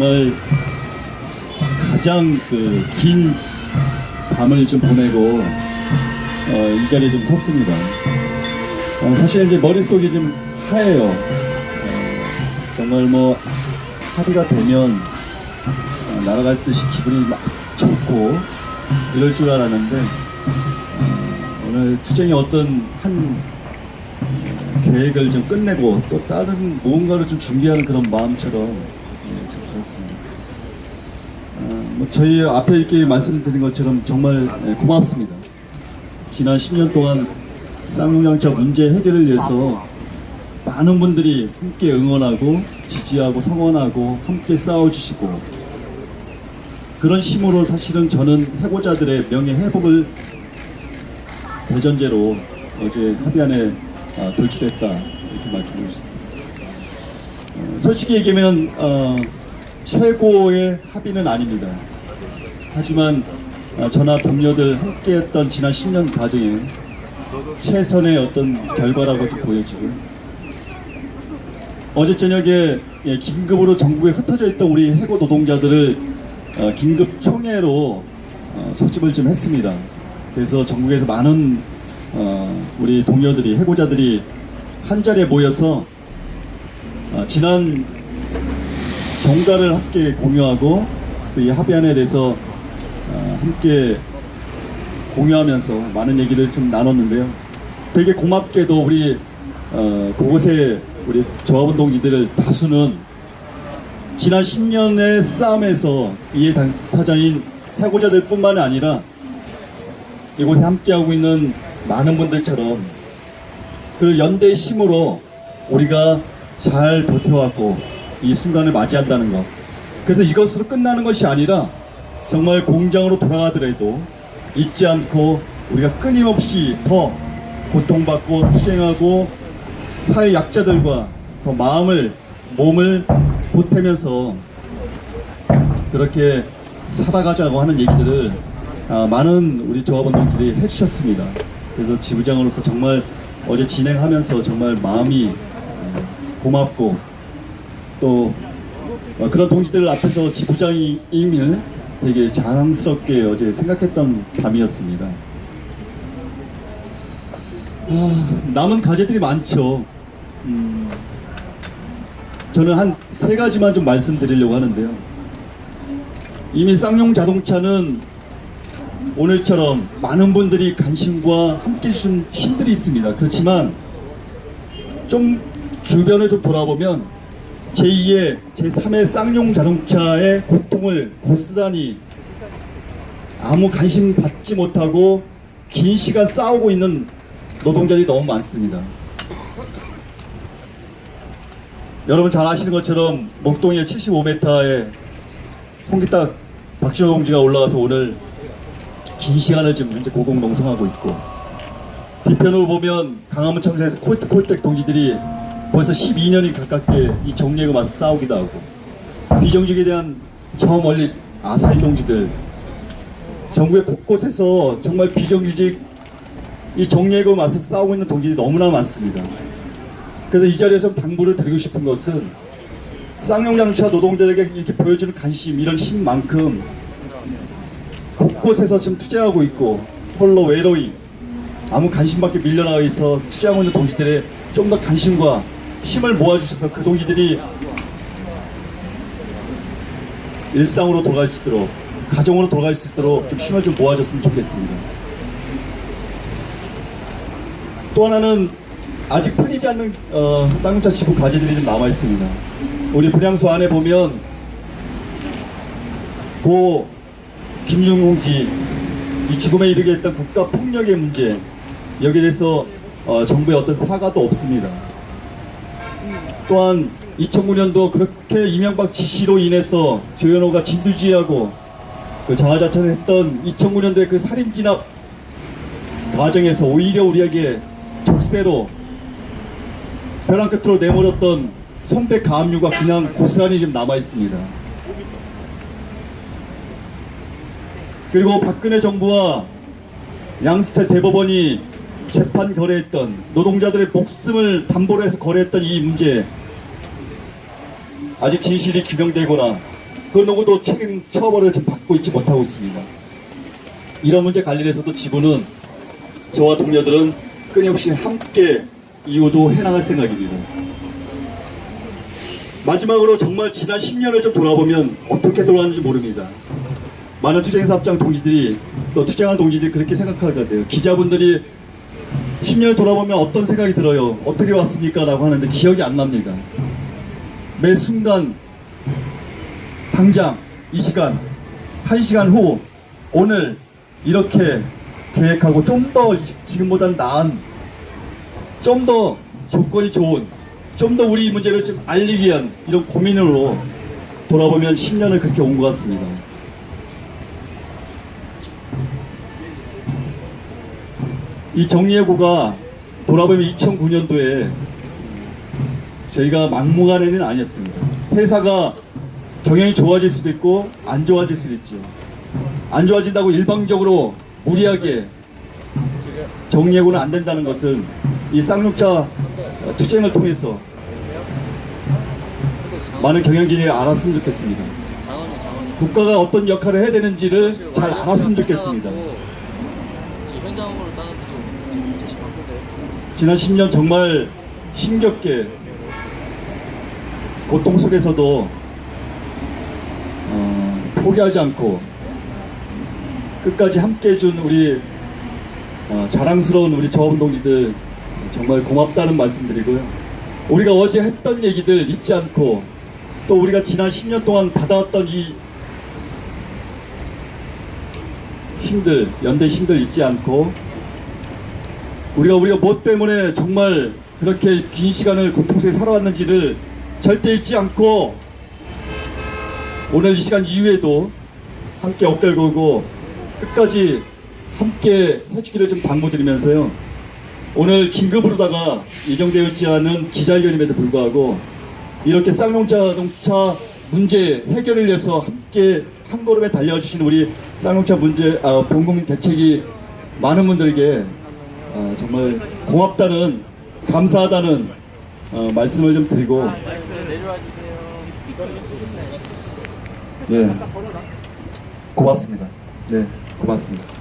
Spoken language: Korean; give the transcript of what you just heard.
정말 가장 그 긴 밤을 좀 보내고 어, 이 자리에 좀 섰습니다. 어, 사실 이제 머릿속이 좀 하얘요. 어, 정말 뭐 합의가 되면 어, 날아갈 듯이 기분이 막 좋고 이럴 줄 알았는데 어, 오늘 투쟁이 어떤 한 어, 계획을 좀 끝내고 또 다른 무언가를 좀 준비하는 그런 마음처럼 예, 좀 그렇습니다. 어, 뭐 저희 앞에 이렇게 말씀드린 것처럼 정말 예, 고맙습니다. 지난 10년 동안 쌍용장차 문제 해결을 위해서 많은 분들이 함께 응원하고 지지하고 성원하고 함께 싸워주시고 그런 힘으로 사실은 저는 해고자들의 명예 회복을 대전제로 어제 합의안에 어, 돌출했다 이렇게 말씀드리고 싶습니다. 어, 솔직히 얘기하면 어, 최고의 합의는 아닙니다. 하지만 어, 저나 동료들 함께했던 지난 10년 과정에 최선의 어떤 결과라고 좀 보여지고요. 어제 저녁에 예, 긴급으로 전국에 흩어져 있던 우리 해고 노동자들을 어, 긴급 총회로 어, 소집을 좀 했습니다. 그래서 전국에서 많은 어, 우리 동료들이 해고자들이 한 자리에 모여서 어, 지난 경과를 함께 공유하고 또 이 합의안에 대해서 어, 함께 공유하면서 많은 얘기를 좀 나눴는데요. 되게 고맙게도 우리 어, 그곳에 우리 조합운동지들 다수는 지난 10년의 싸움에서 이해 당사자인 해고자들 뿐만 아니라 이곳에 함께하고 있는 많은 분들처럼 그 연대의 힘으로 우리가 잘 버텨왔고 이 순간을 맞이한다는 것. 그래서 이것으로 끝나는 것이 아니라 정말 공장으로 돌아가더라도 잊지 않고 우리가 끊임없이 더 고통받고 투쟁하고 사회 약자들과 더 마음을 몸을 보태면서 그렇게 살아가자고 하는 얘기들을 아, 많은 우리 조합원들끼리 해주셨습니다. 그래서 지부장으로서 정말 어제 진행하면서 정말 마음이 어, 고맙고 또 어, 그런 동지들 앞에서 지부장임을 되게 자랑스럽게 어제 생각했던 밤이었습니다. 아, 남은 과제들이 많죠. 음, 저는 한 세 가지만 좀 말씀드리려고 하는데요. 이미 쌍용 자동차는 오늘처럼 많은 분들이 관심과 함께 해주신 힘들이 있습니다. 그렇지만 좀 주변을 좀 돌아보면 제2의 제3의 쌍용 자동차의 고통을 고스란히 아무 관심 받지 못하고 긴 시간 싸우고 있는 노동자들이 너무 많습니다. 여러분 잘 아시는 것처럼 목동에 75m에 홍기딱 박진호 동지가 올라가서 오늘 긴 시간을 지금 현재 고공농성하고 있고 뒤편으로 보면 강화문 청사에서 콜트콜텍 동지들이 벌써 12년이 가깝게 이 정리해고 맞서 싸우기도 하고 비정규직에 대한 저 멀리 아사히 동지들 전국의 곳곳에서 정말 비정규직 이 정리해고 맞서 싸우고 있는 동지들이 너무나 많습니다. 그래서 이 자리에서 당부를 드리고 싶은 것은 쌍용장차 노동자에게 이렇게 보여주는 관심 이런 힘만큼 곳곳에서 지금 투쟁하고 있고 홀로 외로이 아무 관심밖에 밀려나와 있어 투쟁하고 있는 동지들의 좀 더 관심과 힘을 모아주셔서 그 동지들이 일상으로 돌아갈 수 있도록 가정으로 돌아갈 수 있도록 좀 힘을 좀 모아줬으면 좋겠습니다. 또 하나는 아직 풀리지 않는 어, 쌍용차 지부 과제들이 좀 남아 있습니다. 우리 분향소 안에 보면 고 김중홍지 이 죽음에 이르게 했던 국가 폭력의 문제 여기에 대해서 어, 정부의 어떤 사과도 없습니다. 또한 2009년도 그렇게 이명박 지시로 인해서 조현호가 진두지휘하고 그 자화자찬을 했던 2009년도의 그 살인 진압 과정에서 오히려 우리에게 족쇄로 벼랑 끝으로 내몰았던 손배 가압류가 그냥 고스란히 지금 남아 있습니다. 그리고 박근혜 정부와 양스태 대법원이 재판 거래했던 노동자들의 목숨을 담보로 해서 거래했던 이 문제 아직 진실이 규명되거나 그 누구도 책임 처벌을 지금 받고 있지 못하고 있습니다. 이런 문제 관련해서도 지구는 저와 동료들은 끊임없이 함께 이후도 해나갈 생각입니다. 마지막으로 정말 지난 10년을 좀 돌아보면 어떻게 돌아가는지 모릅니다. 많은 투쟁사업장 동지들이 또 투쟁하는 동지들이 그렇게 생각할 것 같아요. 기자분들이 10년을 돌아보면 어떤 생각이 들어요? 어떻게 왔습니까? 라고 하는데 기억이 안 납니다. 매 순간 당장 이 시간 한 시간 후 오늘 이렇게 계획하고 좀 더 지금보다 나은 좀 더 조건이 좋은 좀 더 우리 문제를 좀 알리기 위한 이런 고민으로 돌아보면 10년을 그렇게 온 것 같습니다. 이 정리해고가 돌아보면 2009년도에 저희가 막무가내 일은 아니었습니다. 회사가 경영이 좋아질 수도 있고 안 좋아질 수도 있죠. 안 좋아진다고 일방적으로 무리하게 정리해고는 안 된다는 것을 이 쌍욕자 투쟁을 통해서 많은 경영진이 알았으면 좋겠습니다. 국가가 어떤 역할을 해야 되는지를 잘 알았으면 좋겠습니다. 지난 10년 정말 힘겹게 고통 속에서도 어, 포기하지 않고 끝까지 함께 해준 우리 어, 자랑스러운 우리 조합원 동지들 정말 고맙다는 말씀드리고요. 우리가 어제 했던 얘기들 잊지 않고 또 우리가 지난 10년 동안 받아왔던 이 힘들, 연대 힘들 잊지 않고 우리가 우리가 뭐 때문에 정말 그렇게 긴 시간을 고통스레 살아왔는지를 절대 잊지 않고 오늘 이 시간 이후에도 함께 어깨를 걸고 끝까지 함께 해주기를 좀 당부드리면서요. 오늘 긴급으로다가 예정되었지 않은 기자회견임에도 불구하고 이렇게 쌍용차 자동차 문제 해결을 위해서 함께 한 걸음에 달려주신 우리 쌍용차 문제 아, 본국민 대책이 많은 분들에게 어, 정말 고맙다는 감사하다는 어, 말씀을 좀 드리고 예 고맙습니다. 네 고맙습니다.